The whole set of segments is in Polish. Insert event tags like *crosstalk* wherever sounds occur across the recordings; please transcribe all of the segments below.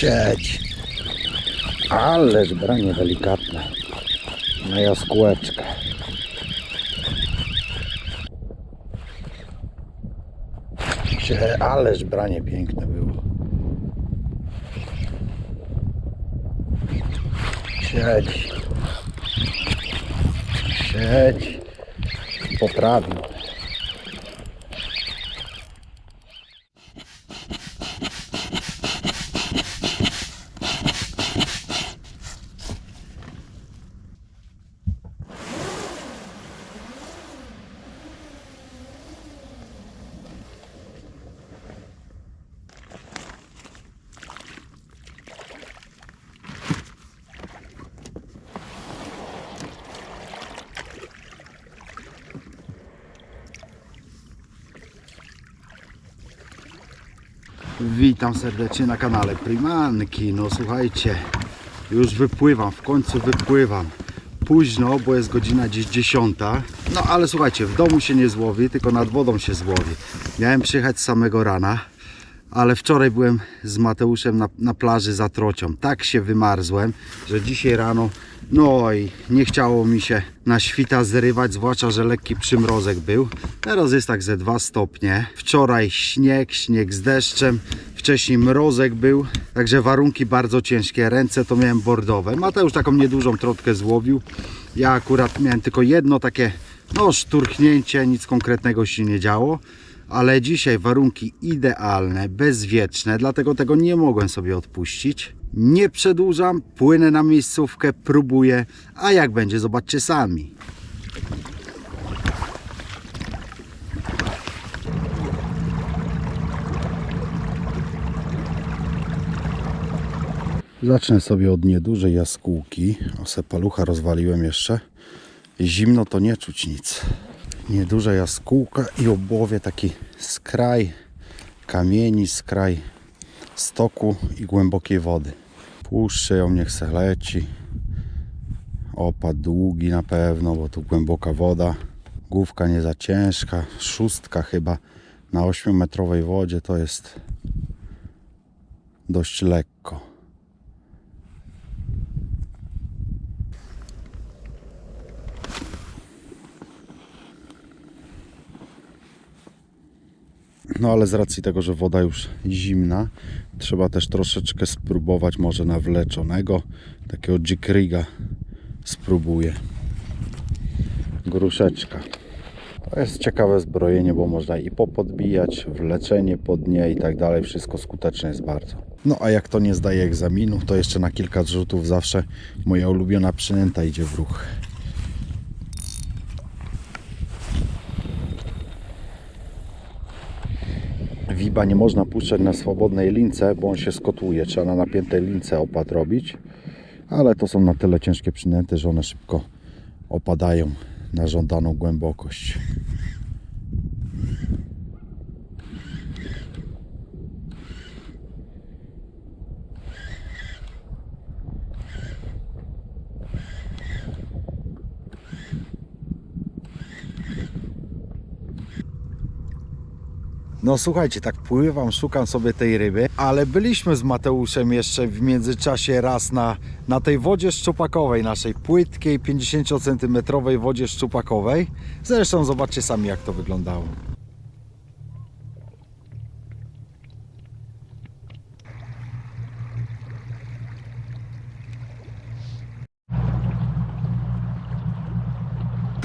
Siedź. Ależ delikatne. Na jaskółeczkę. Ależ branie piękne było. Siedź. Siedź. Poprawił. Witam serdecznie na kanale Primanki. No słuchajcie, już wypływam, w końcu wypływam. Późno, bo jest godzina gdzieś 10. No ale słuchajcie, w domu się nie złowi, tylko nad wodą się złowi. Miałem przyjechać z samego rana, ale wczoraj byłem z Mateuszem na, na plaży za trocią. Tak się wymarzłem, że dzisiaj rano no i nie chciało mi się na świta zrywać, zwłaszcza, że lekki przymrozek był. Teraz jest tak ze 2 stopnie. Wczoraj śnieg, śnieg z deszczem. Wcześniej mrozek był, także warunki bardzo ciężkie. Ręce to miałem bordowe. Mateusz taką niedużą trotkę złowił. Ja akurat miałem tylko jedno takie, no szturchnięcie, nic konkretnego się nie działo. Ale dzisiaj warunki idealne, bezwieczne, dlatego tego nie mogłem sobie odpuścić. Nie przedłużam, płynę na miejscówkę, próbuję, a jak będzie, zobaczcie sami. Zacznę sobie od niedużej jaskółki. O sepalucha rozwaliłem jeszcze. Zimno to nie czuć nic. Nieduża jaskółka i obłowie taki skraj kamieni, skraj stoku i głębokiej wody. Puszczę ją, niech se leci. Opad długi na pewno, bo tu głęboka woda. Główka nie za ciężka, szóstka chyba na 8-metrowej wodzie to jest dość lekko. No ale z racji tego, że woda już zimna, trzeba też troszeczkę spróbować może nawleczonego, takiego jikriga spróbuję. Gruszeczka. To jest ciekawe zbrojenie, bo można i popodbijać, wleczenie po dnie i tak dalej. Wszystko skuteczne jest bardzo. No a jak to nie zdaje egzaminu, to jeszcze na kilka zrzutów zawsze moja ulubiona przynęta idzie w ruch. Wiba nie można puszczać na swobodnej lince, bo on się skotłuje. Trzeba na napiętej lince opad robić. Ale to są na tyle ciężkie przynęty, że one szybko opadają na żądaną głębokość. No słuchajcie, tak pływam, szukam sobie tej ryby, ale byliśmy z Mateuszem jeszcze w międzyczasie raz na, na tej wodzie szczupakowej, naszej płytkiej 50 cm wodzie szczupakowej. Zresztą zobaczcie sami jak to wyglądało.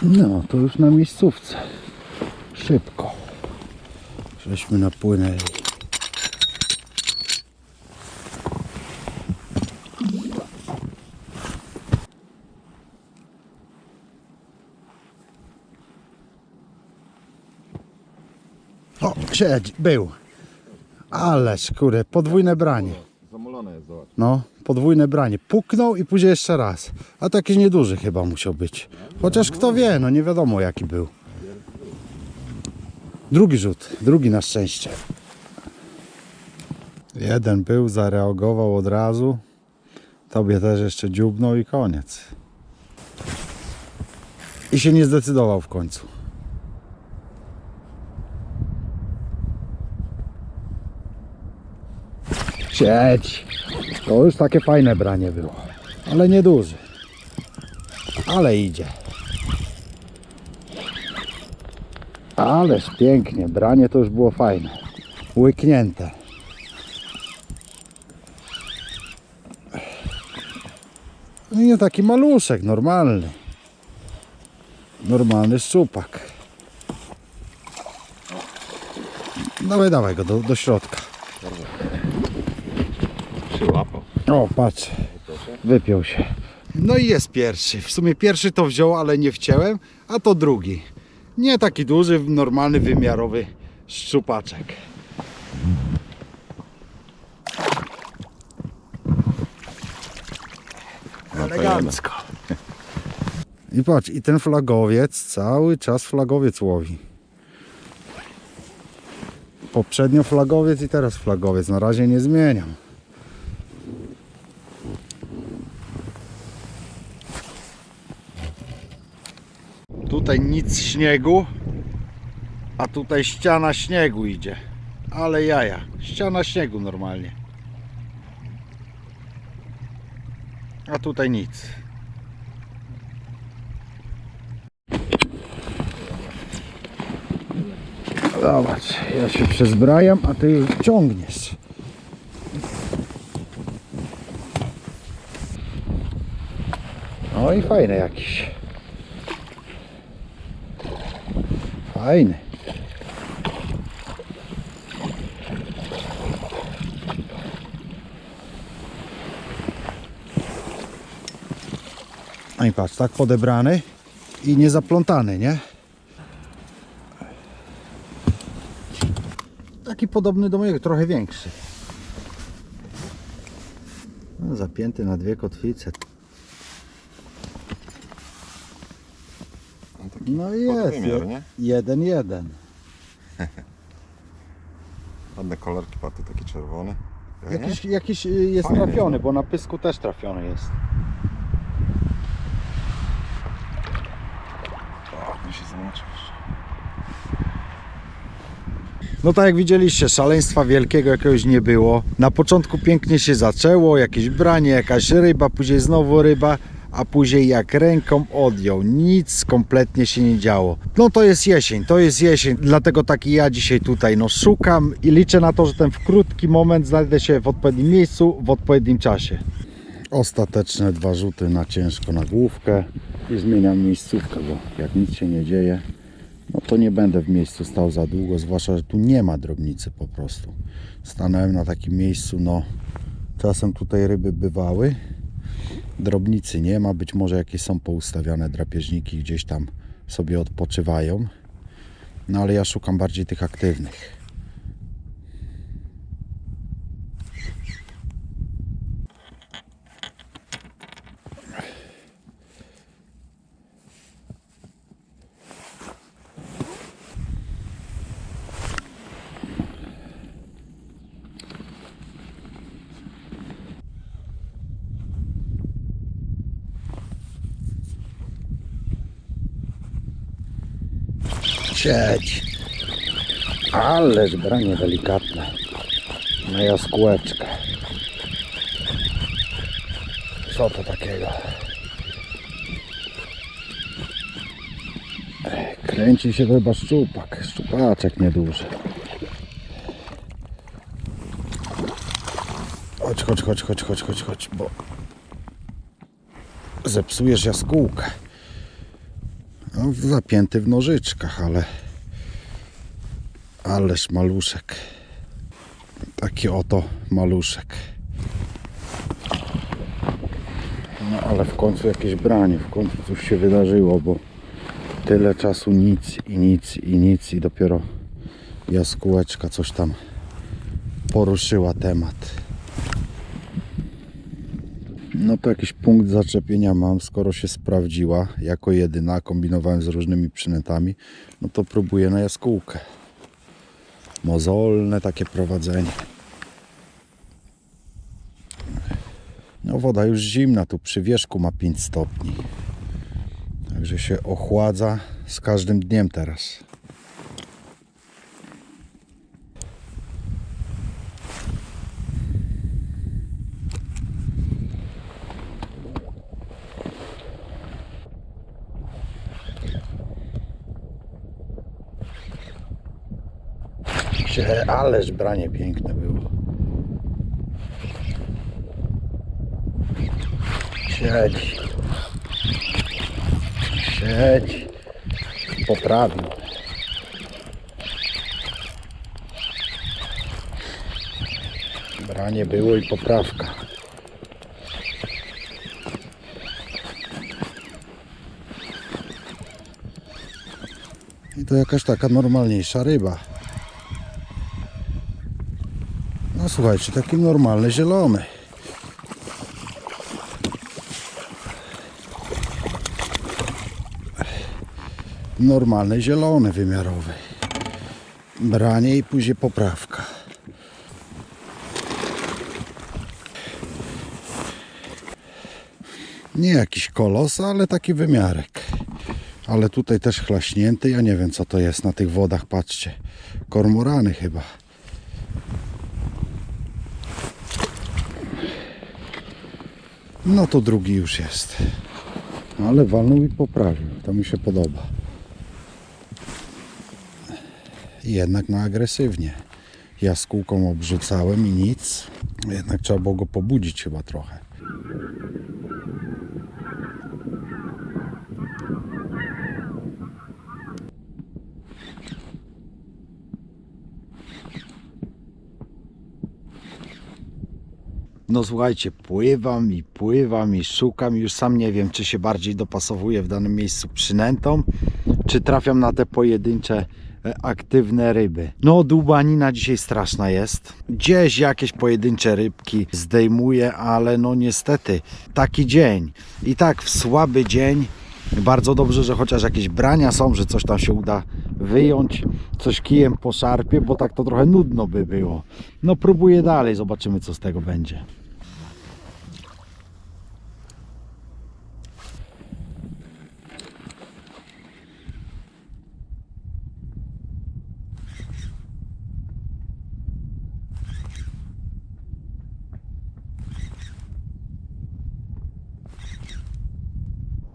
No, to już na miejscówce. Szybko żeśmy napłynęli. O, siedź, był. Ależ kurde, podwójne branie. Zamolone jest, zobacz. No, podwójne branie. Puknął i później jeszcze raz. A to jakiś nieduży chyba musiał być. Chociaż kto wie, no nie wiadomo jaki był. Drugi rzut, drugi na szczęście. Jeden był, zareagował od razu. Tobie też jeszcze dziubnął i koniec. I się nie zdecydował w końcu. Sieć. To już takie fajne branie było. Ale nie duży. Ale idzie. Ależ pięknie. Branie to już było fajne. Łyknięte. No nie taki maluszek, normalny. Normalny szczupak. Dawaj, dawaj go do, do środka. Przyłapał. O, patrz. Wypiął się. No i jest pierwszy. W sumie pierwszy to wziął, ale nie wcięłem, a to drugi. Nie taki duży, normalny, wymiarowy szczupaczek. Elegancko. I patrz, i ten flagowiec cały czas flagowiec łowi. Poprzednio flagowiec i teraz flagowiec. Na razie nie zmieniam. Tutaj nic śniegu, a tutaj ściana śniegu idzie. Ale jaja, ściana śniegu normalnie. A tutaj nic. Zobacz, ja się przezbrajam, a ty ciągniesz. No i fajny jakiś. Fajny. No i patrz, tak podebrany i nie zaplątany, nie? Taki podobny do mojego, trochę większy. No, zapięty na dwie kotwice. No jest. nie? Jeden, jeden. *laughs* Ładne kolorki, paty. Ja nie? Jakiś, jakiś y, jest trafiony, no. bo na pysku też trafiony jest. Się. No tak jak widzieliście, szaleństwa wielkiego jakiegoś nie było. Na początku pięknie się zaczęło, jakieś branie, jakaś ryba, później znowu ryba, a później jak ręką odjął. Nic kompletnie się nie działo. No to jest jesień, to jest jesień, dlatego taki ja dzisiaj tutaj no szukam i liczę na to, że ten w krótki moment znajdę się w odpowiednim miejscu, w odpowiednim czasie. Ostateczne dwa rzuty na ciężko na główkę i zmieniam miejscówkę, bo jak nic się nie dzieje, no to nie będę w miejscu stał za długo, zwłaszcza, że tu nie ma drobnicy po prostu. Stanąłem na takim miejscu, no czasem tutaj ryby bywały, drobnicy nie ma, być może jakieś są poustawiane drapieżniki gdzieś tam sobie odpoczywają, no ale ja szukam bardziej tych aktywnych. Siedź. Ależ branie delikatne. Na jaskółeczkę. Co to takiego? Kręci się chyba szczupak. Szczupaczek nieduży. Chodź, chodź, chodź, chodź, chodź, chodź, chodź, bo zepsujesz jaskółkę. Zapięty w nożyczkach, ale ależ maluszek. Taki oto maluszek. No ale w końcu jakieś branie, w końcu coś się wydarzyło, bo tyle czasu nic i nic i nic i dopiero jaskółeczka coś tam poruszyła temat. No to jakiś punkt zaczepienia mam, skoro się sprawdziła jako jedyna, kombinowałem z różnymi przynętami, no to próbuję na jaskółkę. Mozolne takie prowadzenie. No woda już zimna, tu przy wierzchu ma 5 stopni. Także się ochładza z każdym dniem teraz. Cie, ależ branie piękne było. Siedź. Siedź. Poprawił. Branie było i poprawka. I to jakaś taka normalniejsza ryba. No słuchajcie, taki normalny zielony. Normalny zielony wymiarowy. Branie i później poprawka. Nie jakiś kolos, ale taki wymiarek. Ale tutaj też chlaśnięty. Ja nie wiem co to jest na tych wodach, patrzcie. Kormorany chyba. No to drugi już jest. No ale walnął i poprawił. To mi się podoba. Jednak no agresywnie. Ja z kółką obrzucałem i nic. Jednak trzeba było go pobudzić chyba trochę. No słuchajcie, pływam i pływam i szukam. Już sam nie wiem, czy się bardziej dopasowuję w danym miejscu przynętą, czy trafiam na te pojedyncze e, aktywne ryby. No dłubanina dzisiaj straszna jest. Gdzieś jakieś pojedyncze rybki zdejmuję, ale no niestety taki dzień. I tak w słaby dzień bardzo dobrze, że chociaż jakieś brania są, że coś tam się uda wyjąć, coś kijem poszarpie, bo tak to trochę nudno by było. No próbuję dalej, zobaczymy co z tego będzie.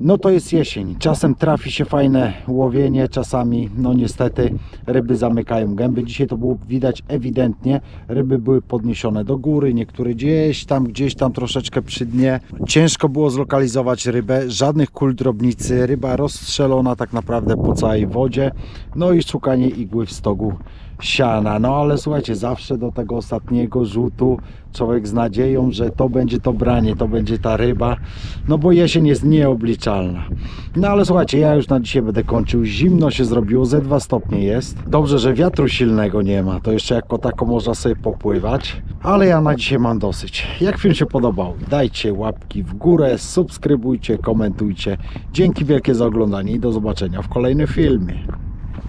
No to jest jesień. Czasem trafi się fajne łowienie, czasami no niestety ryby zamykają gęby. Dzisiaj to było widać ewidentnie. Ryby były podniesione do góry, niektóre gdzieś tam, gdzieś tam troszeczkę przy dnie. Ciężko było zlokalizować rybę, żadnych kul drobnicy, ryba rozstrzelona tak naprawdę po całej wodzie. No i szukanie igły w stogu siana. No ale słuchajcie, zawsze do tego ostatniego rzutu człowiek z nadzieją, że to będzie to branie, to będzie ta ryba. No bo jesień jest nieobliczalna. No ale słuchajcie, ja już na dzisiaj będę kończył. Zimno się zrobiło, ze 2 stopnie jest. Dobrze, że wiatru silnego nie ma. To jeszcze jako tako można sobie popływać. Ale ja na dzisiaj mam dosyć. Jak film się podobał, dajcie łapki w górę, subskrybujcie, komentujcie. Dzięki wielkie za oglądanie i do zobaczenia w kolejnym filmie.